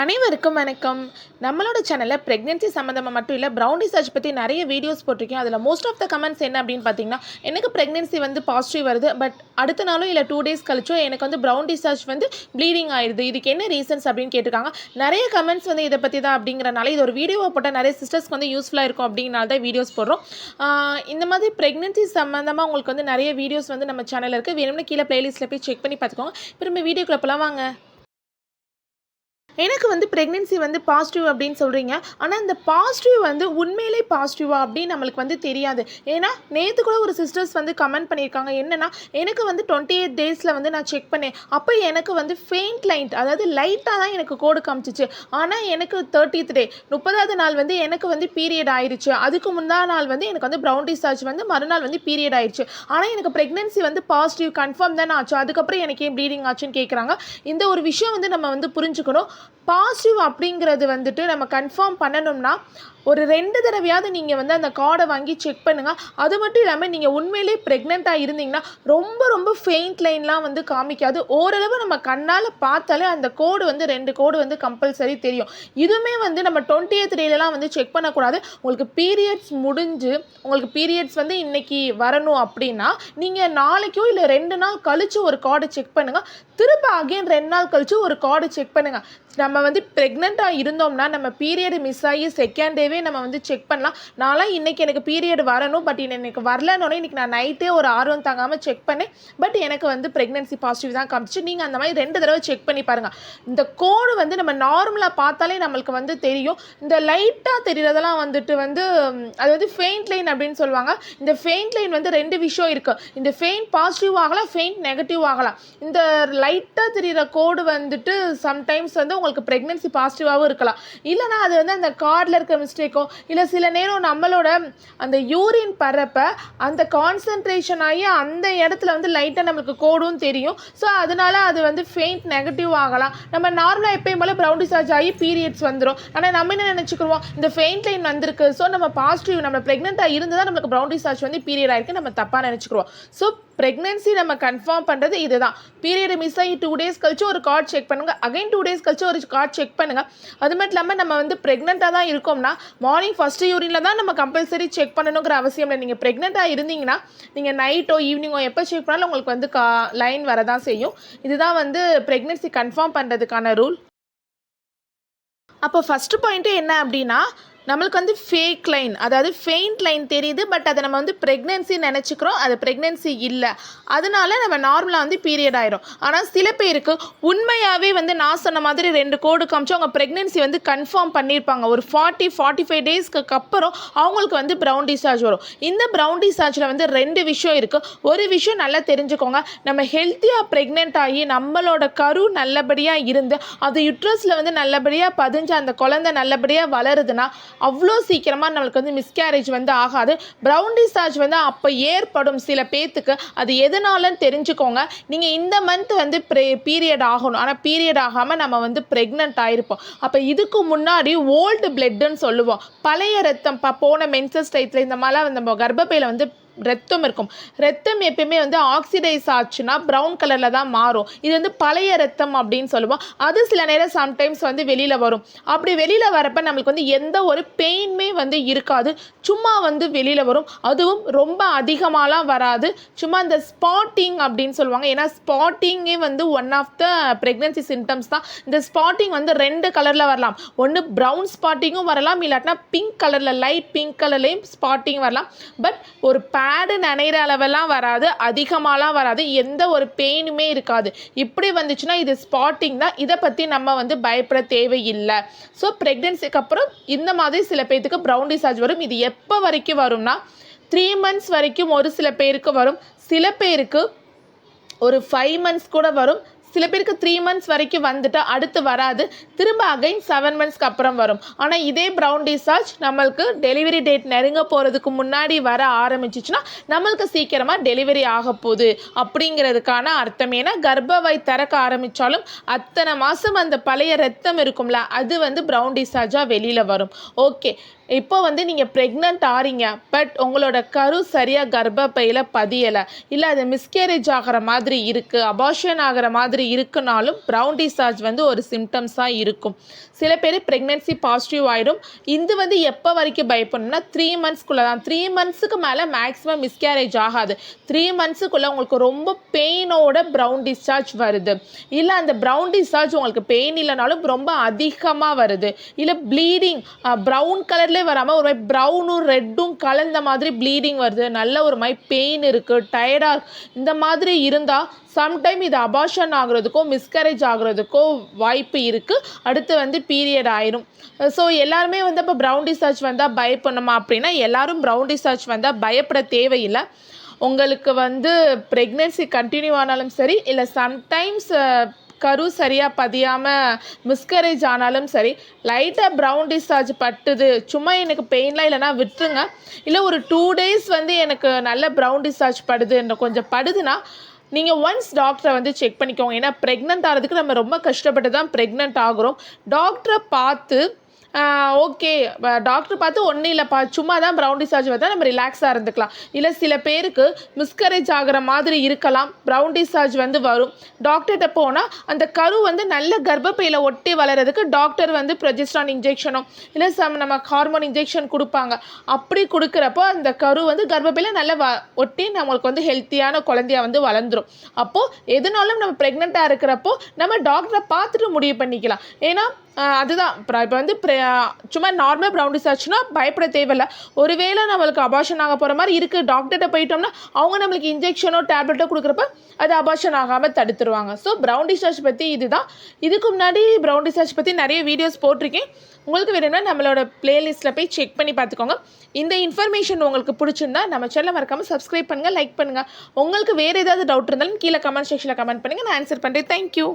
அனைவருக்கும் வணக்கம். நம்மளோட சேனலில் ப்ரெக்னென்சி சம்மந்தமாக மட்டும் இல்லை ப்ரௌன் ரிசர்ச் பற்றி நிறைய வீடியோஸ் போட்டிருக்கேன். அதில் மோஸ்ட் ஆஃப் த கமெண்ட்ஸ் என்ன அப்படின்னு பார்த்தீங்கன்னா எனக்கு ப்ரெக்னென்சி வந்து பாசிட்டிவ் வருது பட் அடுத்த நாளும் இல்லை டூ டேஸ் கழிச்சோ எனக்கு வந்து ப்ரௌன் ரிசர்ச் வந்து ப்ளீடிங் ஆயிடுது. இதுக்கு என்ன ரீசன்ஸ் அப்படின்னு கேட்டிருக்காங்க. நிறைய கமெண்ட்ஸ் வந்து இதை பற்றி தான் அப்படிங்கிறனால இது ஒரு வீடியோவை போட்டால் நிறைய சிஸ்டர்ஸ்க்கு வந்து யூஸ்ஃபுல்லாக இருக்கும் அப்படிங்கிறனால தான் வீடியோஸ் போடுறோம். இந்த மாதிரி ப்ரெக்னென்சி சம்மந்தமாக உங்களுக்கு வந்து நிறைய வீடியோஸ் வந்து நம்ம சேனலில் இருக்குது வேணும்னா கீழே ப்ளேலிஸ்ட்டில் போய் செக் பண்ணி பார்த்துக்கோங்க. திரும்ப வீடியோக்குள்ளே போகலாம் வாங்க. எனக்கு வந்து ப்ரெக்னென்சி வந்து பாசிட்டிவ் அப்படின்னு சொல்கிறீங்க ஆனால் இந்த பாசிட்டிவ் வந்து உண்மையிலே பாசிட்டிவா அப்படின்னு நம்மளுக்கு வந்து தெரியாது. ஏன்னா நேற்று கூட ஒரு சிஸ்டர்ஸ் வந்து கமெண்ட் பண்ணியிருக்காங்க. என்னன்னா எனக்கு வந்து டுவெண்ட்டி எயிட் டேஸில் வந்து நான் செக் பண்ணேன். அப்போ எனக்கு வந்து ஃபெயிண்ட் லைட் அதாவது லைட்டாக தான் எனக்கு கோடு காமிச்சிச்சு. ஆனால் எனக்கு தேர்ட்டித் டே முப்பதாவது நாள் வந்து எனக்கு வந்து பீரியட் ஆயிடுச்சு அதுக்கு முந்தா நாள் வந்து எனக்கு வந்து ப்ரௌன் டிஸ்சார்ஜ் வந்து மறுநாள் வந்து பீரியட் ஆயிடுச்சு ஆனால் எனக்கு ப்ரெக்னென்சி வந்து பாசிட்டிவ் கன்ஃபார்ம் தானே ஆச்சு. அதுக்கப்புறம் எனக்கு ஏன் ப்ளீடிங் ஆச்சுன்னு கேட்குறாங்க இந்த ஒரு விஷயம் வந்து நம்ம வந்து புரிஞ்சுக்கணும். பாசிட்டிவ் அப்படிங்கிறது வந்துட்டு நம்ம கன்ஃபார்ம் பண்ணணும்னா ஒரு ரெண்டு தடவையாவது நீங்கள் வந்து அந்த கார்டை வாங்கி செக் பண்ணுங்கள் அது மட்டும் இல்லாமல் நீங்கள் உண்மையிலே ப்ரெக்னெண்ட்டாக இருந்தீங்கன்னா ரொம்ப ரொம்ப ஃபெயிண்ட் லைன்லாம் வந்து காமிக்காது. ஓரளவு நம்ம கண்ணால் பார்த்தாலே அந்த கோடு வந்து ரெண்டு கோடு வந்து கம்பல்சரி தெரியும். இதுவுமே வந்து நம்ம டுவெண்ட்டி எய்த் டேலலாம் வந்து செக் பண்ணக்கூடாது. உங்களுக்கு பீரியட்ஸ் முடிஞ்சு உங்களுக்கு பீரியட்ஸ் வந்து இன்னைக்கு வரணும் அப்படின்னா நீங்கள் நாளைக்கோ இல்லை ரெண்டு நாள் கழித்து ஒரு கார்டை செக் பண்ணுங்கள் திரும்ப அகைன் ரெண்டு நாள் கழித்து ஒரு கார்டை செக் பண்ணுங்கள் நம்ம வந்து ப்ரெக்னெண்ட்டாக இருந்தோம்னா நம்ம பீரியட் மிஸ் ஆகி செகண்ட் டேவே நம்ம வந்து செக் பண்ணலாம். நான்லாம் இன்றைக்கி எனக்கு பீரியட் வரணும் பட் எனக்கு வரலன்னொடனே இன்னைக்கு நான் நைட்டே ஒரு ஆர்வம் தாங்காமல் செக் பண்ணேன். பட் எனக்கு வந்து ப்ரெக்னென்சி பாசிட்டிவ் தான் காமிச்சு நீங்கள் அந்த மாதிரி ரெண்டு தடவை செக் பண்ணி பாருங்கள் இந்த கோடு வந்து நம்ம நார்மலாக பார்த்தாலே நம்மளுக்கு வந்து தெரியும். இந்த லைட்டாக தெரியறதெல்லாம் வந்துட்டு வந்து அது வந்து ஃபெயிண்ட் லைன் அப்படின்னு சொல்லுவாங்க. இந்த ஃபெயிண்ட் லைன் வந்து ரெண்டு விஷயம் இருக்குது இந்த ஃபெயிண்ட் பாசிட்டிவ் ஆகலாம் ஃபெயிண்ட் நெகட்டிவ் ஆகலாம். இந்த லைட்டாக தெரியிற கோடு வந்துட்டு சம்டைம்ஸ் வந்து உங்களுக்கு ப்ரெக்னென்சி பாசிட்டிவாகவும் இருக்கலாம். இல்லைனா அது வந்து அந்த கார்டில் இருக்க மிஸ்டேக்கோ இல்லை சில நேரம் நம்மளோட அந்த யூரின் பரப்ப அந்த கான்சன்ட்ரேஷன் ஆகி அந்த இடத்துல வந்து லைட்டாக நம்மளுக்கு கோடும் தெரியும். ஸோ அதனால அது வந்து ஃபெயிண்ட் நெகட்டிவ் ஆகலாம். நம்ம நார்மலாக எப்பயும் போல ப்ரௌன் டிசார்ஜ் ஆகி பீரியட்ஸ் வந்துடும் ஆனால் நம்ம என்ன நினச்சிக்கிறோம் இந்த ஃபெயிண்ட் லைன் வந்திருக்கு. ஸோ நம்ம பாசிட்டிவ் நம்ம ப்ரெக்னெண்ட்டாக இருந்து தான் நம்மளுக்கு ப்ரௌன் டிசார்ஜ் வந்து பீரியட் ஆகிருக்கு நம்ம தப்பாக நினச்சிக்கிறோம் ஸோ ப்ரெக்னென்சி நம்ம கன்ஃபார்ம் பண்ணுறது இதுதான். பீரியட் மிஸ் ஆகி டூ டேஸ் கழிச்சு ஒரு கார்டு செக் பண்ணுங்கள் அகைன் டூ டேஸ் கழிச்சு ஒரு கார்டு செக் பண்ணுங்கள் அது மட்டும் இல்லாமல் நம்ம வந்து ப்ரெக்னெண்ட்டாக தான் இருக்கோம்னா மார்னிங் ஃபர்ஸ்ட் யூரினில் தான் நம்ம கம்பல்சரி செக் பண்ணணுங்கிற அவசியம் இல்லை. நீங்கள் ப்ரெக்னெண்ட்டாக இருந்தீங்கன்னா நீங்கள் நைட்டோ ஈவினிங்கோ எப்போ செக் பண்ணாலும் உங்களுக்கு வந்து கா லைன் வரதான் செய்யும். இதுதான் வந்து ப்ரெக்னென்சி கன்ஃபார்ம் பண்ணுறதுக்கான ரூல் அப்போ ஃபஸ்ட்டு பாயிண்ட்டு என்ன அப்படின்னா நம்மளுக்கு வந்து ஃபேக் லைன் அதாவது ஃபெயிண்ட் லைன் தெரியுது பட் அதை நம்ம வந்து ப்ரெக்னென்சி நினச்சிக்கிறோம். அது ப்ரெக்னென்சி இல்லை. அதனால நம்ம நார்மலாக வந்து பீரியட் ஆயிரும். ஆனால் சில பேருக்கு உண்மையாகவே வந்து நான் சொன்ன மாதிரி ரெண்டு கோடு காமிச்சு அவங்க ப்ரெக்னென்சி வந்து கன்ஃபார்ம் பண்ணியிருப்பாங்க ஒரு ஃபார்ட்டி ஃபார்ட்டி ஃபைவ் டேஸ்க்கு அப்புறம் அவங்களுக்கு வந்து ப்ரௌன் டிசார்ஜ் வரும். இந்த ப்ரௌன் டிசார்ஜில் வந்து ரெண்டு விஷயம் இருக்குது ஒரு விஷயம் நல்லா தெரிஞ்சுக்கோங்க. நம்ம ஹெல்த்தியாக ப்ரெக்னென்ட் ஆகி நம்மளோட கரு நல்லபடியாக இருந்து அது யுட்ரஸில் வந்து நல்லபடியாக பதிஞ்சு அந்த குழந்தை நல்லபடியாக வளருதுன்னா அவ்வளோ சீக்கிரமாக நம்மளுக்கு வந்து மிஸ்கேரேஜ் வந்து ஆகாது. ப்ரௌன் டிஸ்சார்ஜ் வந்து அப்போ ஏற்படும் சில பேத்துக்கு. அது எதனாலன்னு தெரிஞ்சுக்கோங்க. நீங்கள் இந்த மந்த் வந்து ப்ரே பீரியட் ஆகணும். ஆனால் பீரியட் ஆகாமல் நம்ம வந்து ப்ரெக்னென்ட் ஆகிருப்போம் அப்போ இதுக்கு முன்னாடி ஓல்டு பிளட்டுன்னு சொல்லுவோம். பழைய ரத்தம் ப போன மென்சஸ் டைத்தில் இந்த மாதிரிலாம் நம்ம கர்ப்பப்பையில் வந்து ரத்தம் இருக்கும். ரத்தம் எப்பயுமே வந்து ஆக்சிடைஸ் ஆச்சுன்னா ப்ரௌன் கலரில் தான் மாறும். இது வந்து பழைய ரத்தம் அப்படின்னு சொல்லுவோம். அது சில நேரம் சம்டைம்ஸ் வந்து வெளியில் வரும். அப்படி வெளியில் வரப்ப நம்மளுக்கு வந்து எந்த ஒரு பெயின்மே வந்து இருக்காது. சும்மா வந்து வெளியில் வரும். அதுவும் ரொம்ப அதிகமாகலாம் வராது. சும்மா இந்த ஸ்பாட்டிங் அப்படின்னு சொல்லுவாங்க. ஏன்னா ஸ்பாட்டிங்கே வந்து one of the pregnancy symptoms தான். இந்த ஸ்பாட்டிங் வந்து ரெண்டு கலரில் வரலாம். ஒன்று ப்ரௌன் ஸ்பாட்டிங்கும் வரலாம். இல்லாட்டினா பிங்க் கலரில் லைட் பிங்க் கலர்லேயும் ஸ்பாட்டிங் வரலாம். பட் ஒரு பே பேடு நனைகிற அளவெல்லாம் வராது அதிகமாலாம் வராது எந்த ஒரு பெயினுமே இருக்காது. இப்படி வந்துச்சுன்னா இது ஸ்பாட்டிங் தான். இதை பற்றி நம்ம வந்து பயப்பட தேவையில்லை. ஸோ ப்ரெக்னென்சிக்கு அப்புறம் இந்த மாதிரி சில பேர்த்துக்கு ப்ரௌன் டிசார்ஜ் வரும். இது எப்போ வரைக்கும் வரும்னா த்ரீ மந்த்ஸ் வரைக்கும் ஒரு சில பேருக்கு வரும். சில பேருக்கு ஒரு ஃபைவ் மந்த்ஸ் கூட வரும். சில பேருக்கு த்ரீ மந்த்ஸ் வரைக்கும் வந்துட்டு அடுத்து வராது. திரும்ப அகைன் செவன் மந்த்ஸ்க்கு அப்புறம் வரும். ஆனால் இதே ப்ரௌன் டிசார்ஜ் நம்மளுக்கு டெலிவரி டேட் நெருங்க போகிறதுக்கு முன்னாடி வர ஆரம்பிச்சிச்சுன்னா நம்மளுக்கு சீக்கிரமாக டெலிவரி ஆக போகுது. அப்படிங்கிறதுக்கான அர்த்தம் ஏன்னா கர்ப்பவாய் திறக்க ஆரம்பித்தாலும் அத்தனை மாதம் அந்த பழைய ரத்தம் இருக்கும்ல அது வந்து ப்ரௌன் டிசார்ஜாக வெளியில் வரும். ஓகே இப்போ வந்து நீங்கள் ப்ரெக்னென்ட் ஆறீங்க பட் உங்களோட கரு சரியாக கர்ப்பப்பையில் பதியலை. இல்லை அது மிஸ்கேரேஜ் ஆகிற மாதிரி இருக்குது அபார்ஷன் ஆகிற மாதிரி இருக்குனாலும் ப்ரௌன் டிசார்ஜ் வந்து ஒரு சிம்டம்ஸாக இருக்கும். சில பேர் ப்ரெக்னென்சி பாசிட்டிவ் ஆகிடும் இது வந்து எப்போ வரைக்கும் பயப்படணும்னா த்ரீ மந்த்ஸ்க்குள்ளே தான். த்ரீ மந்த்ஸுக்கு மேலே மேக்ஸிமம் மிஸ்கேரேஜ் ஆகாது. த்ரீ மந்த்ஸுக்குள்ளே உங்களுக்கு ரொம்ப பெயினோட ப்ரௌன் டிஸ்சார்ஜ் வருது. இல்லை அந்த ப்ரௌன் டிஸ்சார்ஜ் உங்களுக்கு பெயின் இல்லைனாலும் ரொம்ப அதிகமாக வருது. இல்லை ப்ளீடிங் ப்ரௌன் கலர்லேயே வராமல் ஒரு மாதிரி ப்ரௌனும் ரெட்டும் கலந்த மாதிரி ப்ளீடிங் வருது. நல்ல ஒரு மாதிரி பெயின் இருக்குது டயர்டாக இந்த மாதிரி இருந்தால் சம்டைம் இது அபாஷன் ஆகிறதுக்கோ மிஸ்கரேஜ் ஆகிறதுக்கோ வாய்ப்பு இருக்குது அடுத்து வந்து பீரியட் ஆயிரும். ஸோ எல்லாருமே வந்து இப்போ ப்ரௌன் டிசார்ஜ் வந்தால் பயப்படணுமா அப்படின்னா எல்லாரும் ப்ரௌன் டிசார்ஜ் வந்தால் பயப்பட தேவையில்லை. உங்களுக்கு வந்து ப்ரெக்னென்சி கண்டினியூ ஆனாலும் சரி இல்லை சம்டைம்ஸ் கரு சரியாக பதியாமல் மிஸ்கரேஜ் ஆனாலும் சரி லைட்டாக ப்ரௌன் டிஸ்சார்ஜ் பட்டுது. சும்மா எனக்கு பெயின்லாம் இல்லைனா விட்டுருங்க. இல்லை ஒரு டூ டேஸ் வந்து எனக்கு நல்ல ப்ரௌன் டிஸ்சார்ஜ் படுது கொஞ்சம் படுதுன்னா நீங்கள் ஒன்ஸ் டாக்டரை வந்து செக் பண்ணிக்கோங்க. ஏன்னா ப்ரெக்னென்ட் ஆகிறதுக்கு நம்ம ரொம்ப கஷ்டப்பட்டு தான் ப்ரெக்னென்ட் ஆகிறோம். டாக்டரை பார்த்து ஓகே டாக்டர் பார்த்து ஒன்றும் இல்லைப்பா. சும்மா தான் ப்ரௌன் டிசார்ஜ் வந்தால் நம்ம ரிலாக்ஸாக இருந்துக்கலாம். இல்லை சில பேருக்கு மிஸ்கரேஜ் ஆகிற மாதிரி இருக்கலாம். ப்ரௌன் டிசார்ஜ் வந்து வரும். டாக்டர்கிட்ட போனால் அந்த கரு வந்து நல்ல கர்ப்பப்பையில் ஒட்டி வளர்கிறதுக்கு டாக்டர் வந்து ப்ரொஜெஸ்ட்ரான் இன்ஜெக்ஷனும் இல்லை சம் நம்ம ஹார்மோன் இன்ஜெக்ஷன் கொடுப்பாங்க. அப்படி கொடுக்குறப்போ அந்த கரு வந்து கர்ப்பப்பையில் நல்லா வ ஒட்டி நம்மளுக்கு வந்து ஹெல்த்தியான குழந்தையா வந்து வளர்ந்துடும் அப்போது எதுனாலும் நம்ம ப்ரெக்னெண்ட்டாக இருக்கிறப்போ நம்ம டாக்டரை பார்த்துட்டு முடிவு பண்ணிக்கலாம். ஏன்னா அதுதான். இப்போ வந்து சும்மா நார்மல் ப்ரௌன் டிசார்ஜ்னா பயப்பட தேவையில்லை. ஒருவேளை நம்மளுக்கு அபாஷன் ஆக போகிற மாதிரி இருக்குது டாக்டர்கிட்ட போயிட்டோம்னா அவங்க நம்மளுக்கு இன்ஜெக்ஷனோ டேப்லெட்டோ கொடுக்குறப்ப அது அபாஷன் ஆகாமல் தடுத்துருவாங்க. ஸோ ப்ரௌன் டிசார்ஜ் பற்றி இதுதான். இதுக்கு முன்னாடி ப்ரௌன் டிசார்ஜ் பற்றி நிறைய வீடியோஸ் போட்டிருக்கேன். உங்களுக்கு வேணும்னா நம்மளோட பிளேலிஸ்ட்டில் போய் செக் பண்ணி பார்த்துக்கோங்க. இந்த இன்ஃபர்மேஷன் உங்களுக்கு பிடிச்சிருந்தா நம்ம சேனல் மறக்காமல் சப்ஸ்கிரைப் பண்ணுங்கள் லைக் பண்ணுங்கள் உங்களுக்கு வேறு ஏதாவது டவுட் இருந்தாலும் கீழே கமெண்ட் செக்ஷனில் கமெண்ட் பண்ணுங்கள் நான் ஆன்சர் பண்ணுறேன் தேங்க்யூ